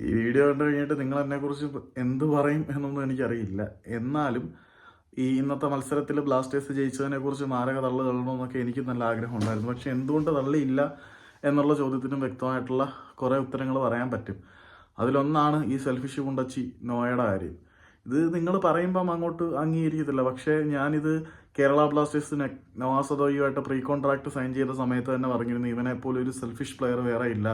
ഈ വീഡിയോ കണ്ടു കഴിഞ്ഞിട്ട് നിങ്ങൾ എന്നെക്കുറിച്ച് എന്ത് പറയും എന്നൊന്നും എനിക്കറിയില്ല. എന്നാലും ഈ ഇന്നത്തെ മത്സരത്തിൽ ബ്ലാസ്റ്റേഴ്സ് ജയിച്ചതിനെ കുറിച്ച് മാരക തള്ളു തള്ളണമെന്നൊക്കെ എനിക്ക് നല്ല ആഗ്രഹം ഉണ്ടായിരുന്നു പക്ഷെ എന്തുകൊണ്ട് തള്ളിയില്ല എന്നുള്ള ചോദ്യത്തിനും വ്യക്തമായിട്ടുള്ള കുറേ ഉത്തരങ്ങൾ പറയാൻ പറ്റും. അതിലൊന്നാണ് ഈ സെൽഫിഷ് കുണ്ടച്ചി നോയയുടെ കാര്യം. ഇത് നിങ്ങൾ പറയുമ്പം അങ്ങോട്ട് അംഗീകരിക്കത്തില്ല. പക്ഷേ ഞാനിത് കേരള ബ്ലാസ്റ്റേഴ്സിന് നവാസദോയുമായിട്ട് പ്രീ കോൺട്രാക്ട് സൈൻ ചെയ്ത സമയത്ത് തന്നെ പറഞ്ഞിരുന്നു ഇവനെപ്പോലെ ഒരു സെൽഫിഷ് പ്ലെയർ വേറെ ഇല്ല.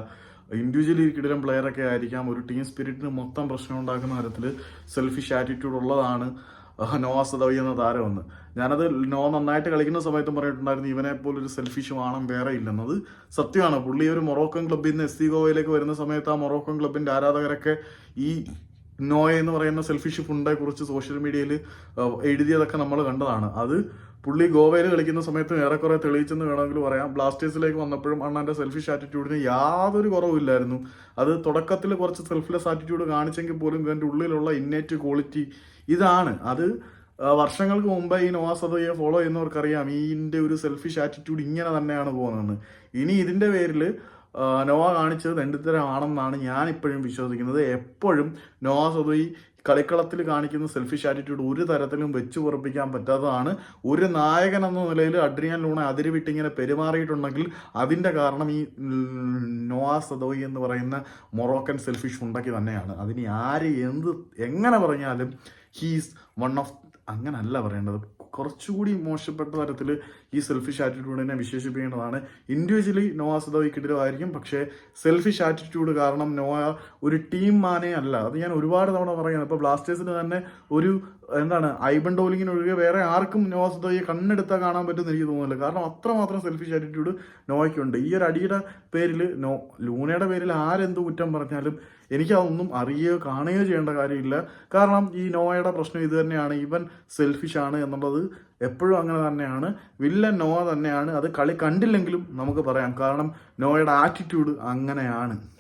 ഇൻഡിവിജ്വലി കിടിലം പ്ലെയറൊക്കെ ആയിരിക്കാം. ഒരു ടീം സ്പിരിറ്റിന് മൊത്തം പ്രശ്നം ഉണ്ടാക്കുന്ന തരത്തിൽ സെൽഫിഷ് ആറ്റിറ്റ്യൂഡ് ഉള്ളതാണ് നോവാസ് അദോയി എന്ന താരമെന്ന് ഞാനത് നോ നന്നായിട്ട് കളിക്കുന്ന സമയത്തും പറഞ്ഞിട്ടുണ്ടായിരുന്നു ഇവനെ പോലൊരു സെൽഫിഷ് വാണം വേറെ ഇല്ലെന്നത്. സത്യമാണ്. പുള്ളി ഒരു മൊറോക്കൻ ക്ലബ്ബിൽ നിന്ന് എസ് സി ഗോവയിലേക്ക് വരുന്ന സമയത്ത് ആ മൊറോക്കൻ ക്ലബിന്റെ ആരാധകരൊക്കെ ഈ നോയ എന്ന് പറയുന്ന സെൽഫിഷ് ഫുണ്ടെ കുറിച്ച് സോഷ്യൽ മീഡിയയിൽ എഴുതിയതൊക്കെ നമ്മൾ കണ്ടതാണ്. അത് പുള്ളി ഗോവയിൽ കളിക്കുന്ന സമയത്ത് ഏറെക്കുറെ തെളിയിച്ചെന്ന് വേണമെങ്കിൽ പറയാം. ബ്ലാസ്റ്റേഴ്സിലേക്ക് വന്നപ്പോഴും അണ്ണാന്റെ സെൽഫിഷ് ആറ്റിറ്റ്യൂഡിന് യാതൊരു കുറവുമില്ലായിരുന്നു അത് തുടക്കത്തിൽ കുറച്ച് സെൽഫ്ലെസ് ആറ്റിറ്റ്യൂഡ് കാണിച്ചെങ്കിൽ പോലും ഇവന്റെ ഉള്ളിലുള്ള ഇന്നേറ്റ് ക്വാളിറ്റി ഇതാണ്. അത് വർഷങ്ങൾക്ക് മുമ്പ് ഈ നോവാസതയെ ഫോളോ ചെയ്യുന്നവർക്കറിയാം. ഇതിന്റെ ഒരു സെൽഫിഷ് ആറ്റിറ്റ്യൂഡ് ഇങ്ങനെ തന്നെയാണ് പോകുന്നത്. ഇനി ഇതിന്റെ പേരിൽ നോവ കാണിച്ചത് ദണ്ഡിത്തരമാണെന്നാണ് ഞാൻ ഇപ്പോഴും വിശ്വസിക്കുന്നത്. എപ്പോഴും നോവ കളിക്കളത്തിൽ കാണിക്കുന്ന സെൽഫിഷ് ആറ്റിറ്റ്യൂഡ് ഒരു തരത്തിലും വെച്ച് ഉറപ്പിക്കാൻ പറ്റാത്തതാണ്. ഒരു നായകൻ എന്ന നിലയിൽ അഡ്രിയൻ ലൂണ അതിരുവിട്ടിങ്ങനെ പെരുമാറിയിട്ടുണ്ടെങ്കിൽ അതിന്റെ കാരണം ഈ നോവാ സദോയി എന്ന് പറയുന്ന മൊറോക്കൻ സെൽഫിഷ് ഉണ്ടാക്കി തന്നെയാണ്. അതിന് ആര് എന്ത് എങ്ങനെ പറഞ്ഞാലും ഹീസ് വൺ ഓഫ് അങ്ങനല്ല പറയേണ്ടത്. കുറച്ചുകൂടി മോശപ്പെട്ട തരത്തിൽ ഈ സെൽഫിഷ് ആറ്റിറ്റ്യൂഡിനെ വിശേഷിപ്പിക്കേണ്ടതാണ്. ഇൻഡിവിജ്വലി നോവ സദോയി കിടിലമായിരിക്കും പക്ഷേ സെൽഫിഷ് ആറ്റിറ്റ്യൂഡ് കാരണം നോവ ഒരു ടീം മാനേ അല്ല. അത് ഞാൻ ഒരുപാട് തവണ പറയുന്നത് ഇപ്പോൾ ബ്ലാസ്റ്റേഴ്സിന് തന്നെ ഒരു എന്താണ് ഐബൺ ഡോലിങ്ങിന് ഒഴികെ വേറെ ആർക്കും നോവ ദോയെ കണ്ണെടുത്താൽ കാണാൻ പറ്റുമെന്ന് എനിക്ക് തോന്നുന്നില്ല. കാരണം അത്രമാത്രം സെൽഫിഷ് ആറ്റിറ്റ്യൂഡ് നോവയ്ക്കുണ്ട്. ഈ ഒരു അടിയുടെ പേരിൽ നോ ലൂണയുടെ പേരിൽ ആരെന്ത് കുറ്റം പറഞ്ഞാലും എനിക്കതൊന്നും അറിയുകയോ കാണുകയോ ചെയ്യേണ്ട കാര്യമില്ല. കാരണം ഈ നോവയുടെ പ്രശ്നം ഇത് തന്നെയാണ്. ഇവൻ സെൽഫിഷ് ആണ് എന്നുള്ളത് എപ്പോഴും അങ്ങനെ തന്നെയാണ്. വില്ലൻ നോവ തന്നെയാണ്. അത് കളി കണ്ടില്ലെങ്കിലും നമുക്ക് പറയാം. കാരണം നോവയുടെ ആറ്റിറ്റ്യൂഡ് അങ്ങനെയാണ്.